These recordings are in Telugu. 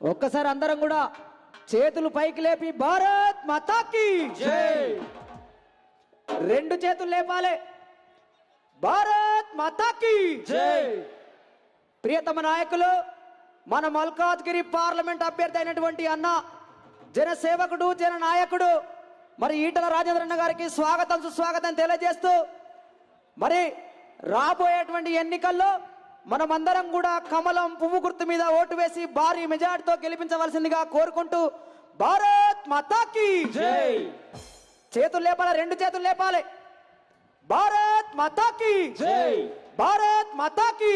ఒక్కసారి అందరం కూడా చేతులు పైకి లేపి భారత్ మాతాకి రెండు చేతులు లేపాలి. భారత్ మాతాకి ప్రియతమ నాయకులు మన మల్కాజ్గిరి పార్లమెంట్ అభ్యర్థి అయినటువంటి అన్న జనసేవకుడు జన నాయకుడు మరి ఈటల రాజేంద్రన్న గారికి స్వాగతం సుస్వాగతం తెలియజేస్తూ మరి రాబోయేటువంటి ఎన్నికల్లో మనమందరం కూడా కమలం పువ్వు గుర్తు మీద ఓటు వేసి భారీ మెజార్టీతో గెలిపించవలసిందిగా కోరుకుంటూ భారత్ మాతాకి చేతులు లేపాలి? రెండు చేతులు లేపాలి. భారత్ మాతాకి భారత్ మాతాకి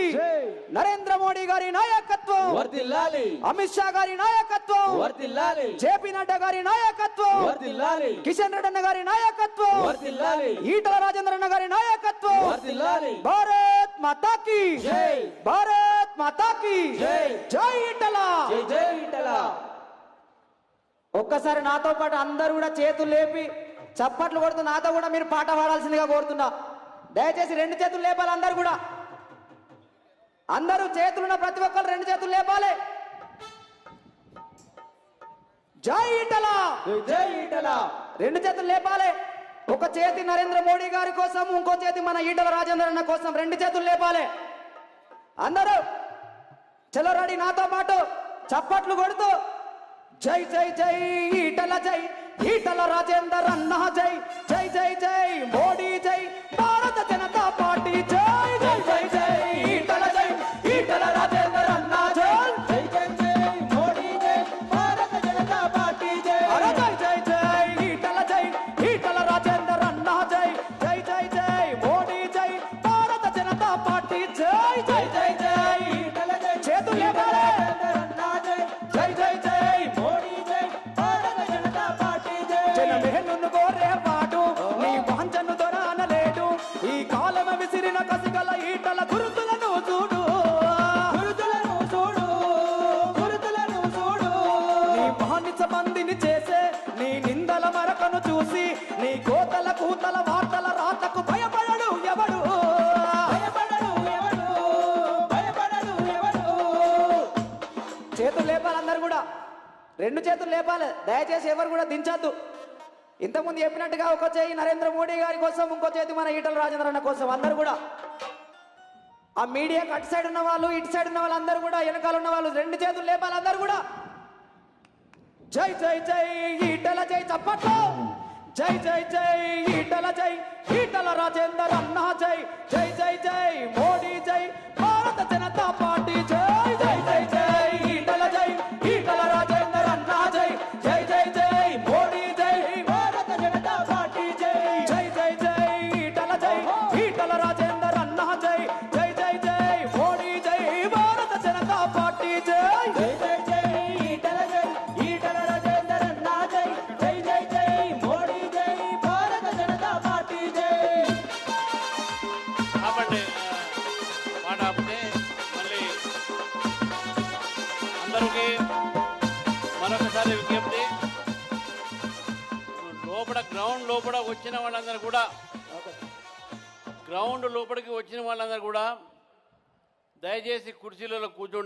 నరేంద్ర మోడీ గారి నాయకత్వం. వర్దిల్లాలి అమిత్ షా గారి నాయకత్వం. వర్దిల్లాలి జేపీ నడ్డా గారి నాయకత్వం. వర్దిల్లాలి కిషన్ రెడ్డి గారి నాయకత్వం. వర్దిల్లాలి ఈటల రాజేంద్రన్న గారి నాయకత్వం. వర్దిల్లాలి భారత్ మాతాకి జై. భారత్ మాతాకి జై. జై ఈటల జై జై ఇటల ఒక్కసారి నాతో పాటు అందరూ కూడా చేతులు లేపి చప్పట్లు కొడుతూ నాతో కూడా మీరు పాట పాడాల్సిందిగా కోరుతున్నా. దయచేసి రెండు చేతులు లేపాలి అందరు కూడా. అందరూ చేతులున్న ప్రతి ఒక్కరు రెండు చేతులు లేపాలి. జై ఈటల జై జై ఇటల. రెండు చేతులు లేపాలి. ఒక చేతి నరేంద్ర మోడీ గారి కోసం ఇంకో చేతి మన ఈటల రాజేంద్ర అన్న కోసం రెండు చేతులు లేపాలి. అందరూ చలో నాతో పాటు చప్పట్లు కొడుతూ జై జై జై ఈటల జై ఈటల రాజేందర్ అన్న జై జై జై జై మోడీ నిందల చూసి నీ కోతల కూతల వార్తల రాతకు భయపడడు ఎవడు? ఎవడు? చేతులు లేపాలి అందరు కూడా. రెండు చేతులు లేపాలి. దయచేసి ఎవరు కూడా దించద్దు. ఇంతకుముందు చెప్పినట్టుగా ఒక చేయి నరేంద్ర మోడీ గారి కోసం ఇంకో చేతి మన ఈటల రాజేంద్ర అన్న కోసం అందరు కూడా. ఆ మీడియాకి అటు సైడ్ ఉన్న వాళ్ళు ఇటు సైడ్ ఉన్న వాళ్ళందరూ కూడా వెనకాల ఉన్న వాళ్ళు రెండు చేతులు లేపాలి అందరు కూడా. జై జై జై ఈటల జై చప్పట్లో. జై జై జై ఈటల జై ఈటల రాజేందర్ అన్నా జై. జై జై జై మోడీ జై భారత జనతా పార్టీ అందరికి మరొకసారి విజ్ఞప్తి. లోపల గ్రౌండ్ లోపల వచ్చిన వాళ్ళందరూ కూడా గ్రౌండ్ లోపలికి వచ్చిన వాళ్ళందరూ కూడా దయచేసి కుర్చీలలో కూర్చోండి.